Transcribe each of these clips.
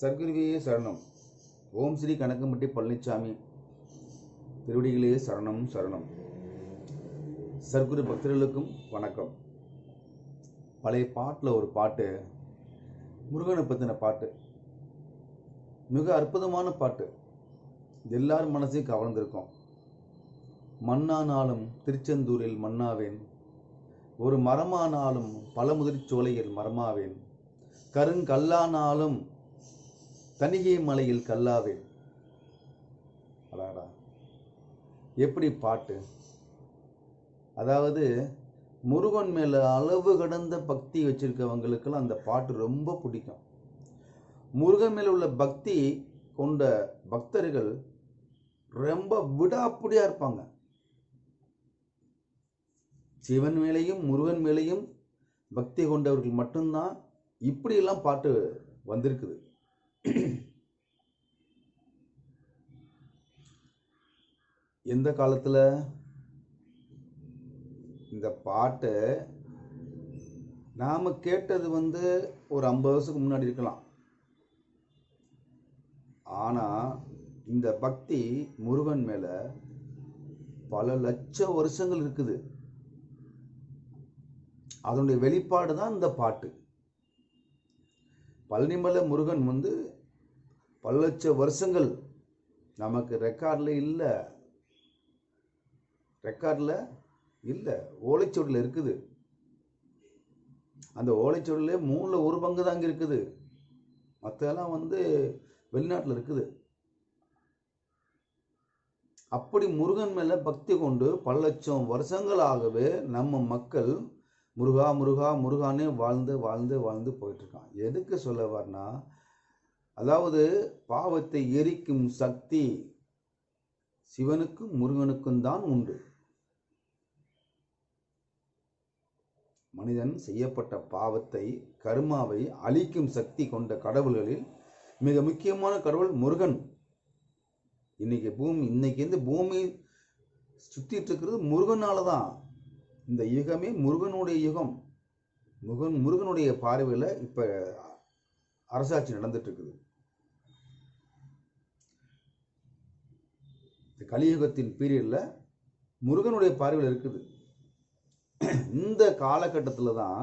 சர்க்குருவியே சரணம். ஓம் ஸ்ரீ கணக்கம்பட்டி பழனிசாமி திருவடிகளே சரணம் சரணம். சர்க்குரு பக்தர்களுக்கும் வணக்கம். பழைய பாட்டில் ஒரு பாட்டு முருகனை பற்றின பாட்டு. மிக அற்புதமான பாட்டு. எல்லார் மனசையும் கவர்ந்திருக்கும். மண்ணானாலும் திருச்செந்தூரில் மண்ணாவேன் ஒரு மரமானாலும் பழமுதிர்ச்சோலையில் மரமாவேன். கருங்கல்லானாலும் தனியே மலையில் கல்லாவே அடாடா. எப்படி பாட்டு? அதாவது முருகன் மேலே அளவு கடந்த பக்தி வச்சிருக்கவங்களுக்கெல்லாம் அந்த பாட்டு ரொம்ப பிடிக்கும். முருகன் மேலே உள்ள பக்தி கொண்ட பக்தர்கள் ரொம்ப விடாப்பிடியா இருப்பாங்க. சிவன் மேலேயும் முருகன் மேலேயும் பக்தி கொண்டவர்கள் மட்டும்தான் இப்படியெல்லாம் பாட்டு வந்திருக்குது. எந்த காலத்தில் இந்த பாட்டை நாம் கேட்டது வந்து ஒரு ஐம்பது வருஷத்துக்கு முன்னாடி இருக்கலாம். ஆனால் இந்த பக்தி முருகன் மேலே பல லட்சம் வருஷங்கள் இருக்குது. அதனுடைய வெளிப்பாடு தான் இந்த பாட்டு. பழனிமலை முருகன் வந்து பல லட்சம் வருஷங்கள் நமக்கு ரெக்கார்டில் இல்லை. ரெக்கார்டில் இல்லை. ஓலைச்சுவடியில் இருக்குது. அந்த ஓலைச்சுவடியில் மூணில் ஒரு பங்கு தான் அங்கே இருக்குது. மற்றெல்லாம் வந்து வெளிநாட்டில் இருக்குது. அப்படி முருகன் மேலே பக்தி கொண்டு பல லட்சம் வருஷங்களாகவே நம்ம மக்கள் முருகா முருகா முருகானே வாழ்ந்து வாழ்ந்து வாழ்ந்து போயிட்டுருக்கான் எதுக்கு சொல்ல வரனா அதாவது பாவத்தை எரிக்கும் சக்தி சிவனுக்கும் முருகனுக்கும் தான் உண்டு. மனிதன் செய்யப்பட்ட பாவத்தை கர்மாவை அழிக்கும் சக்தி கொண்ட கடவுள்களில் மிக முக்கியமான கடவுள் முருகன். இன்னைக்கு பூமி இன்னைக்கு இந்த பூமி சுத்திட்டு இருக்கிறது முருகனால தான். இந்த யுகமே முருகனுடைய யுகம். முருகன் முருகனுடைய பார்வையில் இப்போ அரசாட்சி நடந்துட்டு இருக்குது. கலியுகத்தின் பீரியடில் முருகனுடைய பார்வையில் இருக்குது. இந்த காலகட்டத்தில் தான்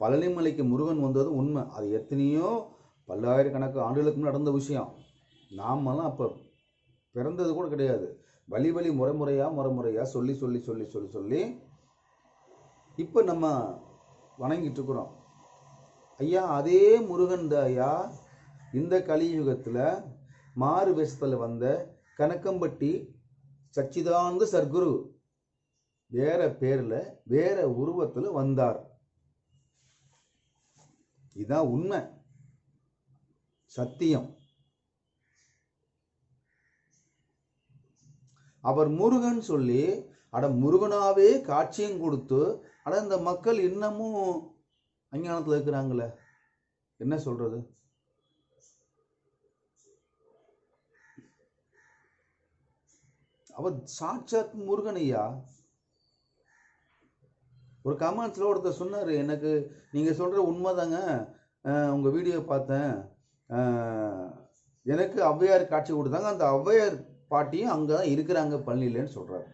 பழனிமலைக்கு முருகன் வந்தது உண்மை. அது எத்தனையோ பல்லாயிரக்கணக்கு ஆண்டுகளுக்கு நடந்த விஷயம். நாமெல்லாம் அப்போ பிறந்தது கூட கிடையாது. வழி வழி முறைமுறையாக முறைமுறையாக சொல்லி சொல்லி சொல்லி சொல்லி சொல்லி இப்போ நம்ம வணங்கிட்டு இருக்கிறோம். ஐயா அதே முருகன் தான் ஐயா இந்த கலியுகத்தில் மாறு வேஷத்தில் வந்த கணக்கம்பட்டி சச்சிதானந்த சர்க்குரு வேற பேரில் வேற உருவத்தில் வந்தார். இதுதான் உண்மை. சத்தியம். அவர் முருகன் சொல்லி அட முருகனாவே காட்சியும் கொடுத்து அட இந்த மக்கள் இன்னமும் அஞ்ஞானத்தில் இருக்கிறாங்களே. என்ன சொல்றது? அவர் சாட்சாத் முருகன் ஐயா ஒரு கமெண்ட்ஸில் ஒருத்தர் சொன்னார் எனக்கு நீங்கள் சொல்கிற உண்மைதாங்க. உங்கள் வீடியோ பார்த்தேன். எனக்கு ஔவையார் காட்சி கொடுத்தாங்க. அந்த ஔவையார் பாட்டியும் அங்கே தான் இருக்கிறாங்க பழனியிலன்னு சொல்கிறார்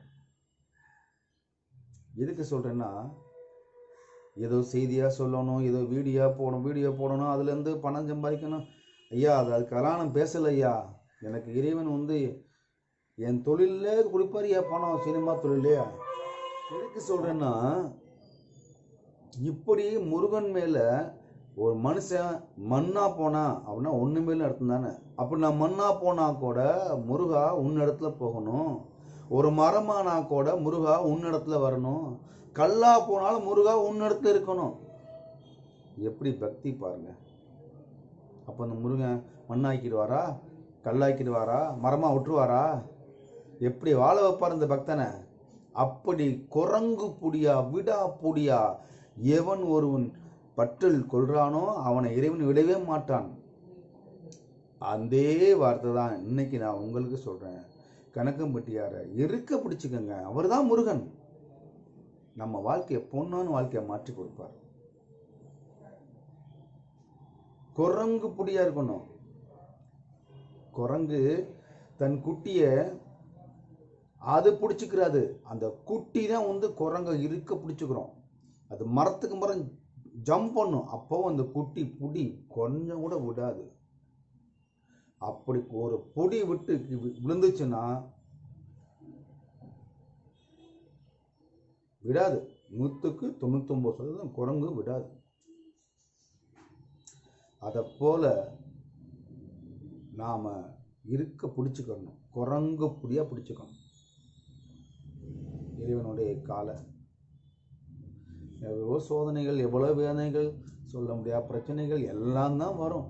எதுக்கு சொல்கிறேன்னா ஏதோ செய்தியாக சொல்லணும் ஏதோ வீடியோ போடணும் வீடியோ போடணும் அதுலேருந்து பணம் சம்பாதிக்கணும். ஐயா அது அதுக்கெல்லாம் நான் பேசலை ஐயா எனக்கு இறைவன் வந்து என் தொழிலே கொடுப்பார் ஐயா பணம் சினிமா தொழிலே? எதுக்கு சொல்கிறேன்னா இப்படி முருகன் மேலே ஒரு மனுஷன் மண்ணா போனா அப்படின்னா ஒன்று மேல அர்த்தம் தானே? அப்படி நான் மண்ணா போனா கூட முருகா உன் இடத்துல போகணும். ஒரு மரமானா கூட முருகா உன் இடத்துல வரணும். கல்லா போனாலும் முருகா உன் இடத்துல இருக்கணும். எப்படி பக்தி பாருங்க. அப்போ அந்த முருகன் மண்ணாக்கிடுவாரா? கல்லாக்கிடுவாரா? மரமாக விட்டுருவாரா? எப்படி வாழ வைப்பார் இந்த பக்தனை? அப்படி குரங்கு புடியா விடா புடியா எவன் ஒருவன் பற்றில் கொள்றானோ அவனை இறைவன் விடவே மாட்டான். அதே வார்த்தை தான் இன்னைக்கு நான் உங்களுக்கு சொல்றேன். கணக்கம்பட்டியார இருக்க பிடிச்சுக்கோங்க. அவர்தான் முருகன். நம்ம வாழ்க்கையை பொண்ணான வாழ்க்கையை மாற்றி கொடுப்பார். குரங்கு புடியா இருக்கணும். குரங்கு தன் குட்டியை அது பிடிச்சிக்கிறாது. அந்த குட்டி தான் வந்து குரங்கை இருக்க பிடிச்சிக்கிறோம். அது மரத்துக்கு மரம் ஜம்ப் பண்ணும். அப்போ அந்த குட்டி புடி கொஞ்சம் கூட விடாது. அப்படி ஒரு பொடி விட்டு விழுந்துச்சுன்னா விடாது. நூற்றுக்கு தொண்ணூத்தொம்பது சதவீதம் குரங்கு விடாது. அதை நாம் இருக்க பிடிச்சிக்கணும். குரங்கு புடியாக பிடிச்சிக்கணும். இறைவனுடைய கால. எவ்வளோ சோதனைகள் எவ்வளோ வேதனைகள் சொல்ல முடியாத பிரச்சனைகள் எல்லாம் தான் வரும்.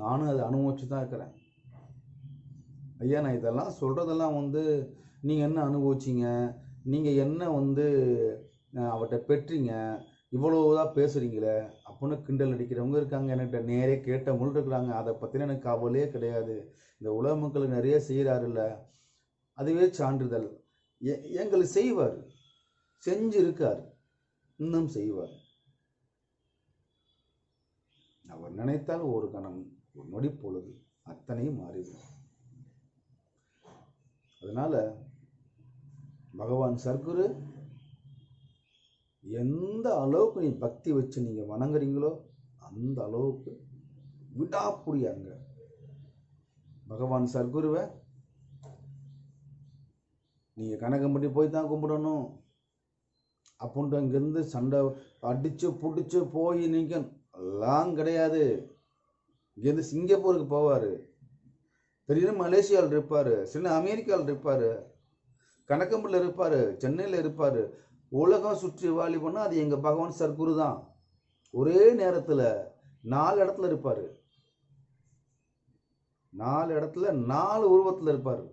நானும் அதை அனுபவிச்சு தான் இருக்கிறேன். ஐயா நான் இதெல்லாம் சொல்கிறதெல்லாம் வந்து நீங்கள் என்ன அனுபவிச்சிங்க? நீங்கள் என்ன வந்து அவர்கிட்ட பெற்றீங்க? இவ்வளோதான் பேசுகிறீங்களே அப்படின்னு கிண்டல் அடிக்கிறவங்க இருக்காங்க. என்கிட்ட நேரே கேட்டவங்களும் இருக்கிறாங்க. அதை பற்றின எனக்கு கவலையே கிடையாது. இந்த உலக மக்களுக்கு நிறைய செய்கிறாருல்ல அதுவே சான்றிதழ். எ- செய்வார். செஞ்சிருக்கார். இன்னும் செய்வார். அவர் நினைத்தால் ஒரு கணம் ஒரு நொடி பொழுது அத்தனையும் மாறிவிடும். அதனால பகவான் சர்க்குரு எந்த அளவுக்கு நீ பக்தி வச்சு நீங்க வணங்குறீங்களோ அந்த அளவுக்கு விடாப்புடியாங்க பகவான் சர்க்குருவை நீங்கள் கணக்கம் பண்ணி போய் தான் கும்பிடணும். அப்படின்ட்டு அங்கேருந்து சண்டை அடித்து பிடிச்சி போய் நிற்க லாங் கிடையாது. இங்கேருந்து சிங்கப்பூருக்கு போவார். திடீர்னு மலேசியாவில் இருப்பார். சின்ன அமெரிக்காவில் இருப்பார். கணக்கம்பில் இருப்பார். சென்னையில் இருப்பார். உலகம் சுற்றி வாலி பண்ணால் அது எங்கள் பகவான் சர்க்குரு தான். ஒரே நேரத்தில் நாலு இடத்துல இருப்பார். நாலு இடத்துல நாலு உருவத்தில் இருப்பார்.